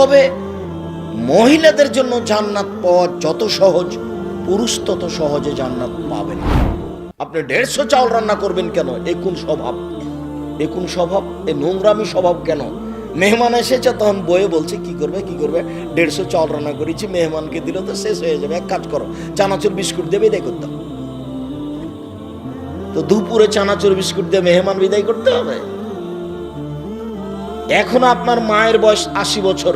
তবে মহিলাদের জন্য জান্নাত পাওয়া যত সহজ, পুরুষ তত সহজে জান্নাত পাবেন না। আপনি দেড়শো চাউল রান্না করবেন কেন? এ কোন স্বভাব? এ কোন স্বভাব? এ নোংরামি স্বভাব কেন? মেহমান এসেছে, তখন বয়ে বলছে, কি করবে কি করবে? দেড়শো চাউল রান্না করেছি, মেহমানকে দিল তো শেষ হয়ে যাবে। এক কাজ করো, চানাচুর বিস্কুট দেবে এটাই করতাম তো দুপুরে চানাচুর বিস্কুট দিয়ে মেহমান বিদায় করতে হবে? এখন আপনার মায়ের বয়স আশি বছর।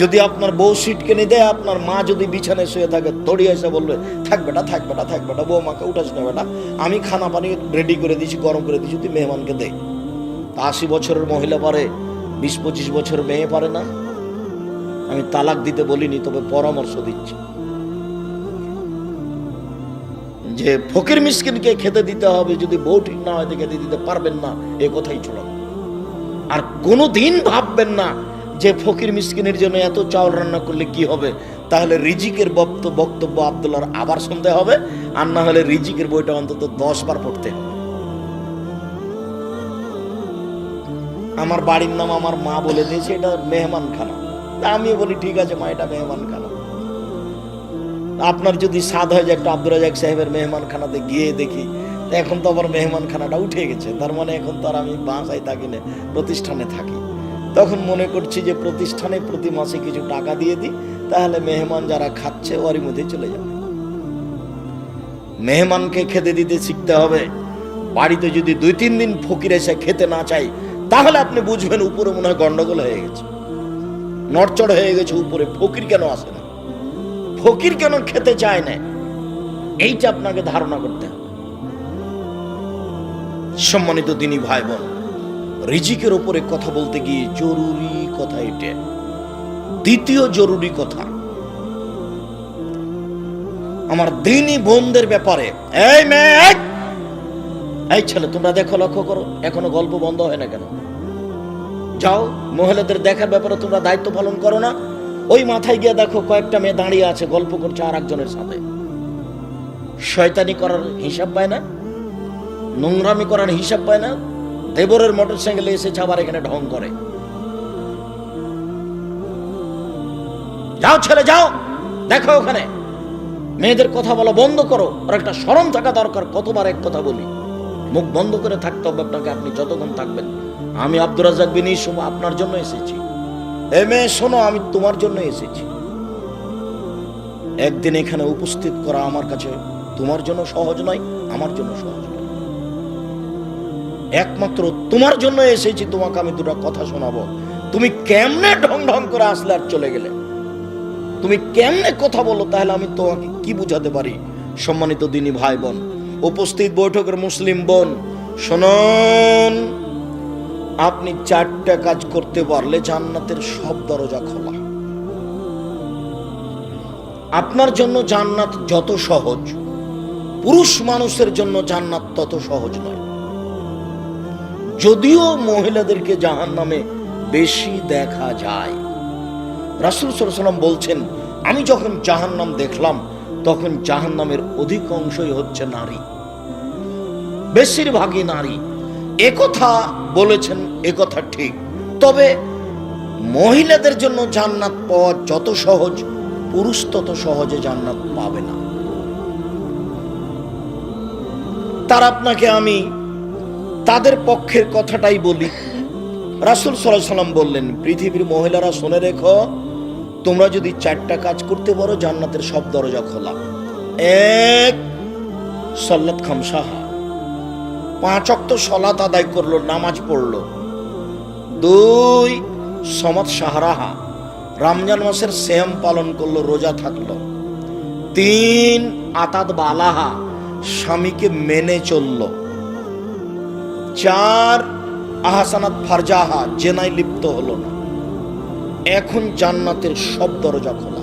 যদি আপনার বউ সিট কিনে দেয়, আপনার মা যদি বিছানায় শুয়ে থাকে দড়িয়ে এসে বলবে, থাক বেটা থাক বেটা থাক বেটা, বউ মাকে উঠাস না বেটা। আমি খানা পানি রেডি করে দিয়েছি গরম করে দিয়েছি তুই মেহমানকে দে। আশি বছরের মহিলা পারে, বিশ পঁচিশ বছর মেয়ে পারে না। আমি তালাক দিতে বলিনি, তবে পরামর্শ দিচ্ছি। যে ফকির মিসকিনকে খেতে দিতে হবে, যদি বউ ঠিক না হয় খেতে দিতে পারবেন না, এ কথাই চলো আর কোনো দিন ভাববেন না যে ফকির মিসকিনের জন্য এত চাউল রান্না করলে কি হবে? তাহলে রিজিকের বক্ত- বক্তব্য আব্দুল্লাহর আবার শুনতে হবে, আর না হলে রিজিকের বইটা অন্তত দশ বার পড়তে হবে। আমার বাড়ির নাম আমার মা বলে দিয়েছে, এটা মেহমান খানা তা আমি বলি, ঠিক আছে মা, এটা মেহমান খানা আপনার যদি স্বাদ হয় যে একটা আব্দুল রাজাক সাহেবের মেহমান খানাতে গিয়ে দেখি এখন তো আবার মেহমান খানাটা উঠে গেছে। তার মানে এখন তো আর আমি বাসায় থাকি না, প্রতিষ্ঠানে থাকি। তখন মনে করছি যে প্রতিষ্ঠানে প্রতি মাসে কিছু টাকা দিয়ে দিই, তাহলে মেহমান যারা খাচ্ছে ওরই মধ্যে চলে যাবে। মেহমানকে খেতে দিতে শিখতে হবে। বাড়িতে যদি দুই তিন দিন ফকির এসে খেতে না চাই, তাহলে আপনি বুঝবেন উপরে মনে হয় গন্ডগোল হয়ে গেছে। নড়চড় হয়ে গেছে উপরে, ফকির কেন আসে না? ফকির কেন খেতে চায় না? এইটা আপনাকে ধারণা করতে হবে। সম্মানিত দিনী ভাই বোন রিজিকের ওপরে কথা বলতে গিয়ে জরুরি কথা এটা। দ্বিতীয় জরুরি কথা, আমার দিনী বোনদের ব্যাপারে। এই মেয়ে! এই ছেলে, তোমরা দেখো, লক্ষ্য করো, এখনও গল্প বন্ধ হয় না কেন? যাও, মহিলাদের দেখার ব্যাপারে তোমরা দায়িত্ব পালন করো না। ওই মাথায় গিয়ে দেখো, কয়েকটা মেয়ে দাঁড়িয়ে আছে, গল্প করছে আর একজনের সাথে। শয়তানি করার হিসাব পায় না? নোংরামি করার হিসাব পায় না। দেবরের মোটর সাইকেলে এসেছে আবার এখানে ঢং করে। যাও ছেলে, যাও। দেখো ওখানে। মেয়েদের কথা বলা বন্ধ করো। আর একটা সরম থাকা দরকার, কতবার এক কথা বলি। মুখ বন্ধ করে থাকতে হবে আপনাকে, আপনি যতক্ষণ থাকবেন। আমি আব্দুর রাজাক বিন ইসুম আপনার জন্য এসেছি। এ মেয়ে, শোনো, আমি তোমার জন্য এসেছি। একদিন এখানে উপস্থিত করা আমার কাছে তোমার জন্য সহজ নয়, আমার জন্য সহজ নয়। একমাত্র তোমার জন্য এসেছি, তোমাকে আমি দুটো কথা শোনাবো। তুমি কেমনে ঢং ঢং করে আসলে আর চলে গেলে? তুমি কেমনে কথা বলো, তাহলে আমি তোমাকে কি বুঝাতে পারি? সম্মানিত দিনী ভাই বোন উপস্থিত বৈঠকের মুসলিম বোন, শুনুন, আপনি চারটা কাজ করতে পারলে জান্নাতের সব দরজা খোলা। আপনার জন্য জান্নাত যত সহজ, পুরুষ মানুষের জন্য জান্নাত তত সহজ নয়। যদিও মহিলাদেরকে জাহান নামে বেশি দেখা যায়। রাসুল সাল্লাম বলছেন, আমি যখন জাহান নাম দেখলাম, তখন জাহান নামের অধিকাংশই হচ্ছে নারী। বেশিরভাগই নারী। একথা বলেছেন একথা ঠিক। তবে মহিলাদের জন্য জান্নাত পাওয়া যত সহজ, পুরুষ তত সহজে জান্নাত পাবে না। তার আপনাকে আমি তাদের পক্ষের কথাটাই বলি। রাসুল সাল্লাহ সাল্লাম বললেন, পৃথিবীর মহিলারা শুনে রেখো, তোমরা যদি চারটা কাজ করতে পারো, জান্নাতের সব দরজা খোলা। এক, সল্লাত খামসাহা। পাঁচ অক্ত সলাত আদায় করল, নামাজ পড়ল। দুই সমাজ সাহারাহা রমজান মাসের শ্যাম পালন করল, রোজা থাকল। তিন, আতাত বালাহা, স্বামীকে মেনে চলল। চার আহাসানাত ফারজাহা জেনায় লিপ্ত হলো না। এখন জান্নাতের সব দরজা খোলা।